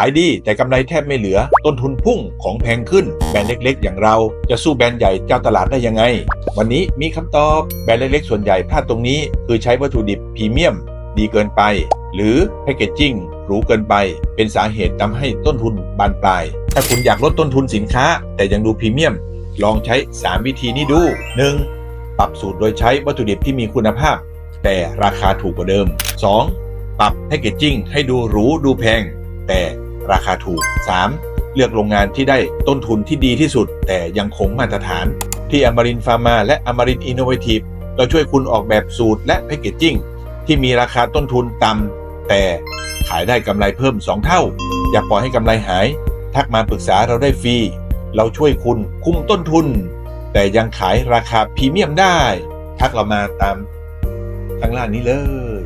ขายดีแต่กำไรแทบไม่เหลือ ต้นทุนพุ่งของแพงขึ้น แบรนด์เล็กๆ อย่างเราจะสู้แบรนด์ใหญ่เจ้าตลาดได้ยังไง วันนี้มีคำตอบแบรนด์เล็กๆ ส่วนใหญ่พลาดตรงนี้ คือใช้วัตถุดิบพรีเมียม ดีเกินไป หรือแพคเกจจิ้งหรูเกินไป เป็นสาเหตุทำให้ต้นทุนบานปลาย ถ้าคุณอยากลดต้นทุนสินค้า แต่ยังดูพรีเมียม ลองใช้ 3 วิธีนี้ดู 1. ปรับสูตรโดยใช้วัตถุดิบที่มีคุณภาพ แต่ราคาถูกกว่าเดิม 2. ปรับแพคเกจจิ้งให้ดูหรูดูแพง แต่ ราคาถูก 3. เลือกโรงงานที่ได้ต้นทุนที่ดีที่สุด แต่ยังคงมาตรฐาน ที่อมรินฟาร์มาและอมรินอินโนเวทีฟเราช่วยคุณออกแบบสูตรและแพคเกจจิ้งที่มีราคาต้นทุนต่ำแต่ขายได้กำไรเพิ่ม 2 เท่า อย่าปล่อยให้กำไรหาย ทักมาปรึกษาเราได้ฟรี เราช่วยคุณคุมต้นทุน แต่ยังขายราคาพรีเมียมได้ ทักเรามาตามข้างล่างนี้เลย